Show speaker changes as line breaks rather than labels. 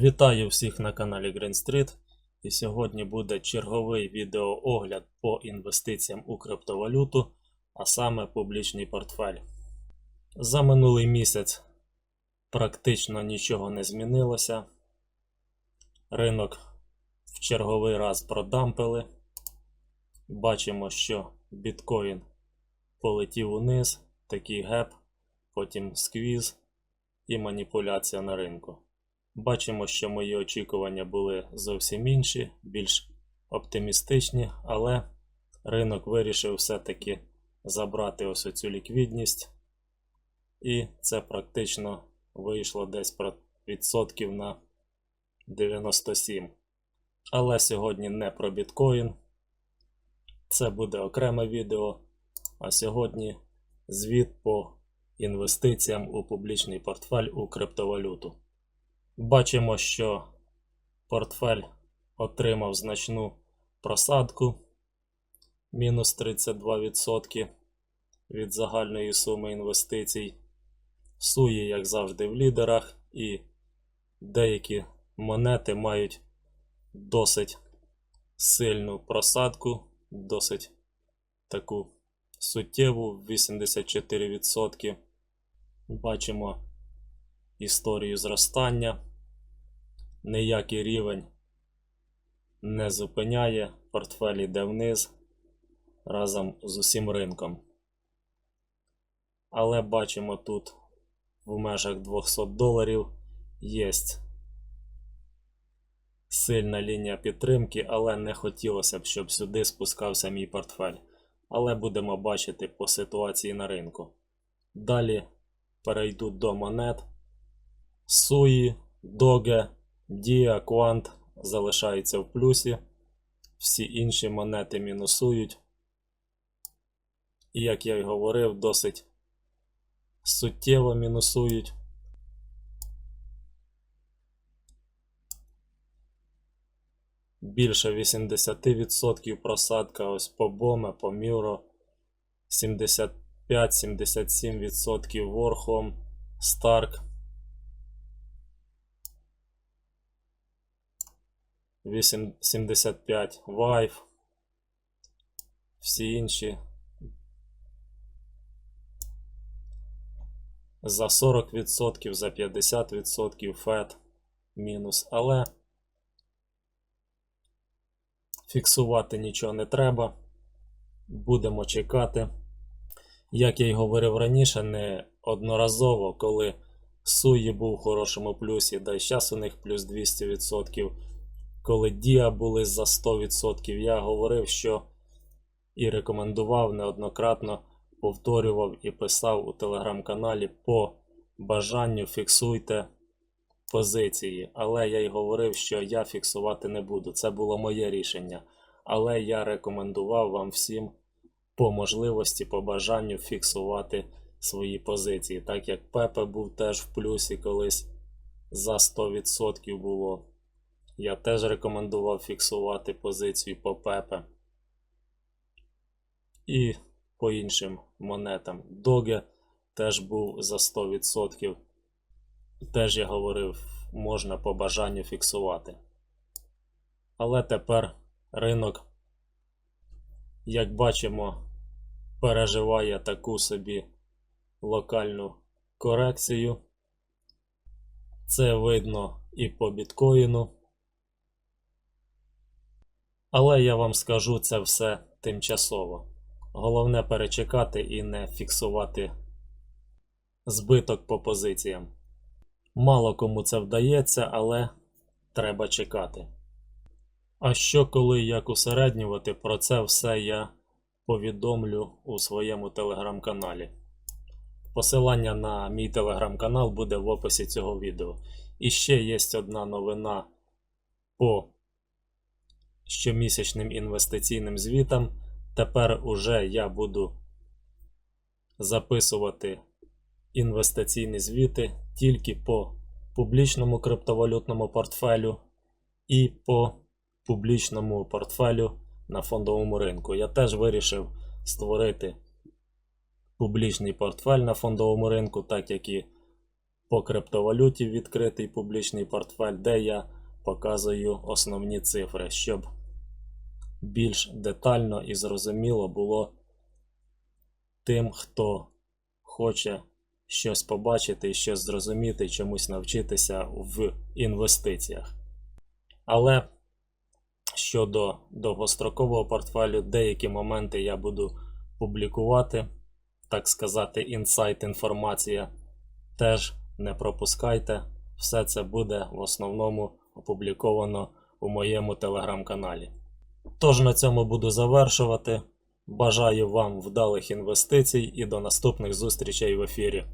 Вітаю всіх на каналі Green Street. І сьогодні буде черговий відеоогляд по інвестиціям у криптовалюту, а саме публічний портфель. За минулий місяць практично нічого не змінилося. Ринок в черговий раз продампили. Бачимо, що біткоін полетів униз, такий геп, потім сквіз і маніпуляція на ринку. Бачимо, що мої очікування були зовсім інші, більш оптимістичні, але ринок вирішив все-таки забрати ось цю ліквідність, і це практично вийшло десь відсотків на 97. Але сьогодні не про біткоін. Це буде окреме відео. А сьогодні звіт по інвестиціям у публічний портфель у криптовалюту. Бачимо, що портфель отримав значну просадку мінус 32% від загальної суми інвестицій. Суї, як завжди, в лідерах, і деякі монети мають досить сильну просадку, досить таку суттєву 84%. Бачимо історію зростання. Ніякий рівень не зупиняє, портфель йде вниз разом з усім ринком. Але бачимо тут в межах 200 доларів є сильна лінія підтримки, але не хотілося б, щоб сюди спускався мій портфель. Але будемо бачити по ситуації на ринку. Далі перейду до монет. Суї, Доге, Дія, Квант залишаються в плюсі. Всі інші монети мінусують. І як я й говорив, досить суттєво мінусують. Більше 80% просадка ось по Боме, по Мюро. 75-77% Ворхом, Старк. 8, 75 Vive. Всі інші за 40%, за 50% FED мінус, але фіксувати нічого не треба. Будемо чекати. Як я й говорив раніше, не одноразово, коли Суї був у хорошому плюсі, да й зараз у них плюс 200%. Коли Діа були за 100%, я говорив, що і рекомендував неоднократно, повторював і писав у телеграм-каналі по бажанню фіксуйте позиції. Але я й говорив, що я фіксувати не буду. Це було моє рішення. Але я рекомендував вам всім по можливості, по бажанню фіксувати свої позиції. Так як Пепе був теж в плюсі колись за 100% було. Я теж рекомендував фіксувати позицію по Пепе. І по іншим монетам. Доге теж був за 100%. Теж я говорив, можна по бажанню фіксувати. Але тепер ринок, як бачимо, переживає таку собі локальну корекцію. Це видно і по біткоїну. Але я вам скажу це все тимчасово. Головне перечекати і не фіксувати збиток по позиціям. Мало кому це вдається, але треба чекати. А що коли як усереднювати, про це все я повідомлю у своєму телеграм-каналі. Посилання на мій телеграм-канал буде в описі цього відео. І ще є одна новина по щомісячним інвестиційним звітам. Тепер уже я буду записувати інвестиційні звіти тільки по публічному криптовалютному портфелю і по публічному портфелю на фондовому ринку. Я теж вирішив створити публічний портфель на фондовому ринку, так як і по криптовалюті відкритий публічний портфель, де я показую основні цифри, щоб більш детально і зрозуміло було тим, хто хоче щось побачити і щось зрозуміти, чомусь навчитися в інвестиціях. Але щодо довгострокового портфелю, деякі моменти я буду публікувати, так сказати, інсайт інформація. Теж не пропускайте, все це буде в основному опубліковано у моєму телеграм-каналі. Тож на цьому буду завершувати. Бажаю вам вдалих інвестицій і до наступних зустрічей в ефірі.